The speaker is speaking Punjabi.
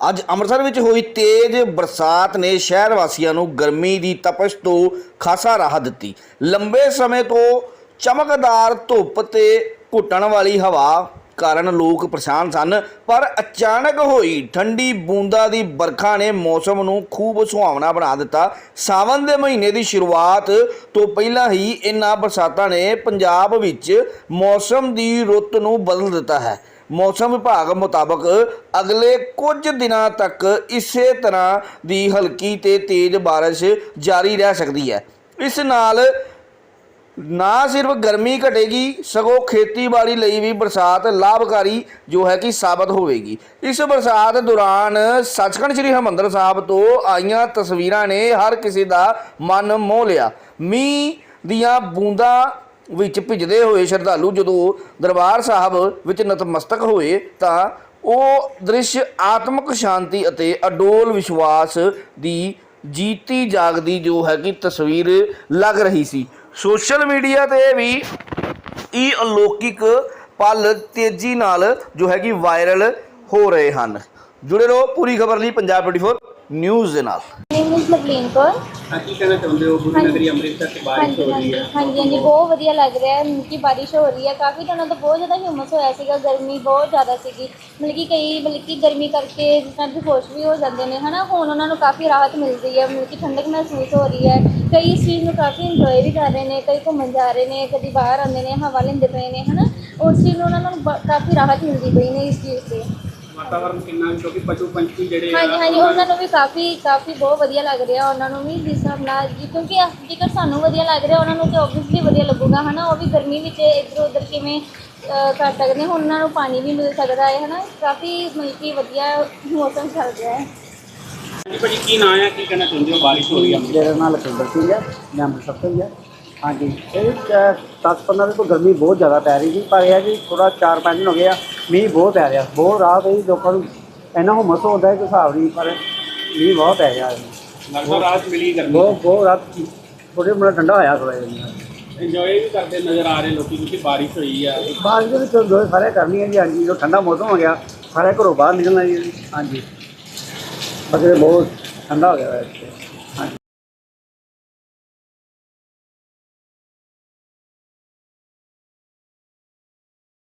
ਅੱਜ ਅੰਮ੍ਰਿਤਸਰ ਵਿੱਚ ਹੋਈ ਤੇਜ਼ ਬਰਸਾਤ ਨੇ ਸ਼ਹਿਰ ਵਾਸੀਆਂ ਨੂੰ ਗਰਮੀ ਦੀ ਤਪਸ਼ ਤੋਂ ਖਾਸਾ ਰਾਹਤ ਦਿੱਤੀ। ਲੰਬੇ ਸਮੇਂ ਤੋਂ ਚਮਕਦਾਰ ਧੁੱਪ ਤੇ ਘੁੱਟਣ ਵਾਲੀ ਹਵਾ ਕਾਰਨ ਲੋਕ ਪਰੇਸ਼ਾਨ ਸਨ, ਪਰ ਅਚਾਨਕ ਹੋਈ ਠੰਡੀ ਬੂੰਦਾਂ ਦੀ ਬਰਖਾ ਨੇ ਮੌਸਮ ਨੂੰ ਖੂਬ ਸੁਹਾਵਣਾ ਬਣਾ ਦਿੱਤਾ। ਸਾਵਨ ਦੇ ਮਹੀਨੇ ਦੀ ਸ਼ੁਰੂਆਤ ਤੋਂ ਪਹਿਲਾਂ ਹੀ ਇਨ੍ਹਾਂ ਬਰਸਾਤਾਂ ਨੇ ਪੰਜਾਬ ਵਿੱਚ ਮੌਸਮ ਦੀ ਰੁੱਤ ਨੂੰ ਬਦਲ ਦਿੱਤਾ ਹੈ। ਮੌਸਮ ਵਿਭਾਗ ਮੁਤਾਬਕ ਅਗਲੇ ਕੁਝ ਦਿਨਾਂ ਤੱਕ ਇਸੇ ਤਰ੍ਹਾਂ ਦੀ ਹਲਕੀ ਤੇ ਤੇਜ਼ بارش ਜਾਰੀ ਰਹਿ ਸਕਦੀ ਹੈ ਇਸ ਨਾਲ ਨਾ ਸਿਰਫ ਗਰਮੀ ਘਟੇਗੀ ਸਗੋਂ ਖੇਤੀਬਾੜੀ ਲਈ ਵੀ ਬਰਸਾਤ ਲਾਭਕਾਰੀ ਜੋ ਹੈ ਕਿ ਸਾਬਤ ਹੋਵੇਗੀ ਇਸ ਬਰਸਾਤ ਦੌਰਾਨ ਸੱਚਖੰਡ ਸ੍ਰੀ ਹਰਿਮੰਦਰ ਸਾਹਿਬ ਤੋਂ ਆਈਆਂ ਤਸਵੀਰਾਂ ਨੇ ਹਰ ਕਿਸੇ ਦਾ ਮਨ ਮੋਹ ਲਿਆ ਮੀਂਹ ਦੀਆਂ ਬੂੰਦਾਂ ਵਿੱਚ ਭਿੱਜਦੇ ਹੋਏ ਸ਼ਰਧਾਲੂ ਜਦੋਂ ਦਰਬਾਰ ਸਾਹਿਬ ਵਿੱਚ ਨਤਮਸਤਕ ਹੋਏ ਤਾਂ ਉਹ ਦ੍ਰਿਸ਼ ਆਤਮਿਕ ਸ਼ਾਂਤੀ ਅਤੇ ਅਡੋਲ ਵਿਸ਼ਵਾਸ ਦੀ ਜੀਤੀ ਜਾਗਦੀ ਜੋ ਹੈ ਕਿ ਤਸਵੀਰ ਲੱਗ ਰਹੀ ਸੀ। ਸੋਸ਼ਲ ਮੀਡੀਆ ਤੇ ਵੀ ਇਹ ਅਲੌਕਿਕ ਪਲ ਤੇਜ਼ੀ ਨਾਲ ਜੋ ਹੈ ਕਿ ਵਾਇਰਲ ਹੋ ਰਹੇ ਹਨ। ਜੁੜੇ ਰਹੋ ਪੂਰੀ ਖਬਰ ਲਈ ਪੰਜਾਬ 24 ਨਿਊਜ਼ ਦੇ ਨਾਲ। ਨੇਮ ਇਜ਼ ਲਵਲੀਨ ਕੌਰ ਕੀ ਕਹਿਣਾ ਚਾਹੁੰਦੇ ਹੋ? ਗੁਰੂ ਨਗਰੀ ਅੰਮ੍ਰਿਤਸਰ ਤੇ ਬਾਰਿਸ਼ ਹਾਂਜੀ ਹੋ ਰਹੀ ਹਾਂਜੀ ਹੈ। ਹਾਂਜੀ ਹਾਂਜੀ ਬਹੁਤ ਵਧੀਆ ਲੱਗ ਰਿਹਾ ਹੈ। ਕਿ ਬਾਰਿਸ਼ ਹੋ ਰਹੀ ਹੈ। ਕਾਫੀ ਦਿਨਾਂ ਤੋਂ ਬਹੁਤ ਜ਼ਿਆਦਾ ਹਿਊਮਸ ਹੋਇਆ ਸੀਗਾ। ਗਰਮੀ ਬਹੁਤ ਜ਼ਿਆਦਾ ਸੀਗੀ। ਮਤਲਬ ਕਿ ਕਈ ਮਤਲਬ ਕਿ ਗਰਮੀ ਕਰਕੇ ਜਿਸ ਬੇਹੋਸ਼ ਵੀ ਹੋ ਜਾਂਦੇ ਨੇ ਹਨਾ ਹੁਣ ਉਹਨਾਂ ਨੂੰ ਕਾਫੀ ਰਾਹਤ ਮਿਲ ਰਹੀ ਹੈ। ਮਤਲਬ ਕਿ ਠੰਡਕ ਮਹਿਸੂਸ ਹੋ ਰਹੀ ਹੈ। ਕਈ ਇਸ ਚੀਜ਼ ਨੂੰ ਕਾਫੀ ਇੰਜੋਏ ਵੀ ਕਰ ਰਹੇ ਨੇ ਕਈ ਘੁੰਮਣ ਜਾ ਰਹੇ ਨੇ ਕਦੀ ਬਾਹਰ ਆਉਂਦੇ ਨੇ ਹਵਾ ਲੈਂਦੇ ਪਏ ਨੇ ਹਨਾ। ਉਸ ਚੀਜ਼ ਨੂੰ ਉਹਨਾਂ ਨੂੰ ਬ- ਕਾਫੀ ਰਾਹਤ ਮਿਲਦੀ ਪਈ ਨੇ ਇਸ ਚੀਜ਼ ਤੇ। ਵਾਤਾਵਰਨ ਕਿੰਨਾ ਕਿਉਂਕਿ ਪਸ਼ੂ ਪੰਛੀ ਜਿਹੜੇ ਆ, ਹਾਂਜੀ ਹਾਂਜੀ ਉਹਨਾਂ ਨੂੰ ਵੀ ਕਾਫੀ ਕਾਫੀ ਬਹੁਤ ਵਧੀਆ ਲੱਗ ਰਿਹਾ ਉਹਨਾਂ ਨੂੰ ਵੀ ਜਿਸ ਹਿਸਾਬ ਨਾਲ ਜੀ ਕਿਉਂਕਿ ਜੇਕਰ ਸਾਨੂੰ ਵਧੀਆ ਲੱਗ ਰਿਹਾ ਉਹਨਾਂ ਨੂੰ ਤੇ ਆਬਵੀਅਸਲੀ ਵਧੀਆ ਲੱਗੂਗਾ ਹਨਾ ਉਹ ਵੀ ਗਰਮੀ ਵਿੱਚ ਇੱਧਰ ਉੱਧਰ ਕਿਵੇਂ ਕਰ ਸਕਦੇ ਹੁਣ ਉਹਨਾਂ ਨੂੰ ਪਾਣੀ ਵੀ ਮਿਲ ਸਕਦਾ ਹੈ ਹਨਾ ਕਾਫੀ ਮਤਲਬ ਕਿ ਵਧੀਆ ਮੌਸਮ ਚੱਲ ਰਿਹਾ ਹੈ। ਹਾਂਜੀ ਭਾਜੀ ਕੀ ਨਾਂ ਹੈ ਕੀ ਕਹਿਣਾ ਚਾਹੁੰਦੇ ਹੋ? ਬਾਰਿਸ਼ ਹੋ ਰਹੀ ਹੈ। ਮੇਰਾ ਨਾਮ ਲਖਿੰਦਰ ਸਿੰਘ ਹੈ ਮੈਂ ਅੰਮ੍ਰਿਤਸਰ ਤੋਂ ਹੀ ਹਾਂ। ਹਾਂਜੀ ਇਹ 10-15 ਦਿਨ ਤੋਂ ਗਰਮੀ ਬਹੁਤ ਜ਼ਿਆਦਾ ਪੈ ਰਹੀ ਸੀ ਪਰ ਇਹ ਹੈ ਕਿ ਥੋੜਾ 4-5 ਦਿਨ ਹੋ ਗਏ ਆ ਮੀਂਹ ਬਹੁਤ ਪੈ ਰਿਹਾ। ਬਹੁਤ ਰਾਤ ਹੈ ਲੋਕਾਂ ਨੂੰ ਇੰਨਾ ਹੁਮਸ ਹੁੰਦਾ ਹੈ ਕਿ ਹਿਸਾਬ ਨਹੀਂ ਪਰ ਮੀਂਹ ਬਹੁਤ ਪੈ ਰਿਹਾ। ਲੱਗਦਾ ਰਾਤ ਮਿਲੀ ਗਰਮੀ। ਬਹੁਤ ਬਹੁਤ ਰਾਤ ਥੋੜੇ ਮੁੰਡਾ ਠੰਡਾ ਹੋਇਆ ਥੋੜਾ ਜਿਹਾ ਇੰਜੋਏ ਵੀ ਕਰਦੇ ਨਜ਼ਰ ਆ ਰਹੇ ਲੋਕੀ ਕਿਉਂਕਿ ਬਾਰਿਸ਼ ਹੋਈ ਆ। ਬਾਅਦ ਦੇ ਵਿੱਚ ਦੋ ਸਾਰੇ ਕਰਨੀ ਹੈ ਜੀ ਹਾਂਜੀ। ਜੋ ਠੰਡਾ ਮੌਸਮ ਹੋ ਗਿਆ ਸਾਰੇ ਘਰੋਂ ਬਾਹਰ ਨਿਕਲਣਾ ਜੀ। ਹਾਂਜੀ। ਬਸ ਬਹੁਤ ਠੰਡਾ ਹੋ ਗਿਆ ਹੈ ਇੱਥੇ।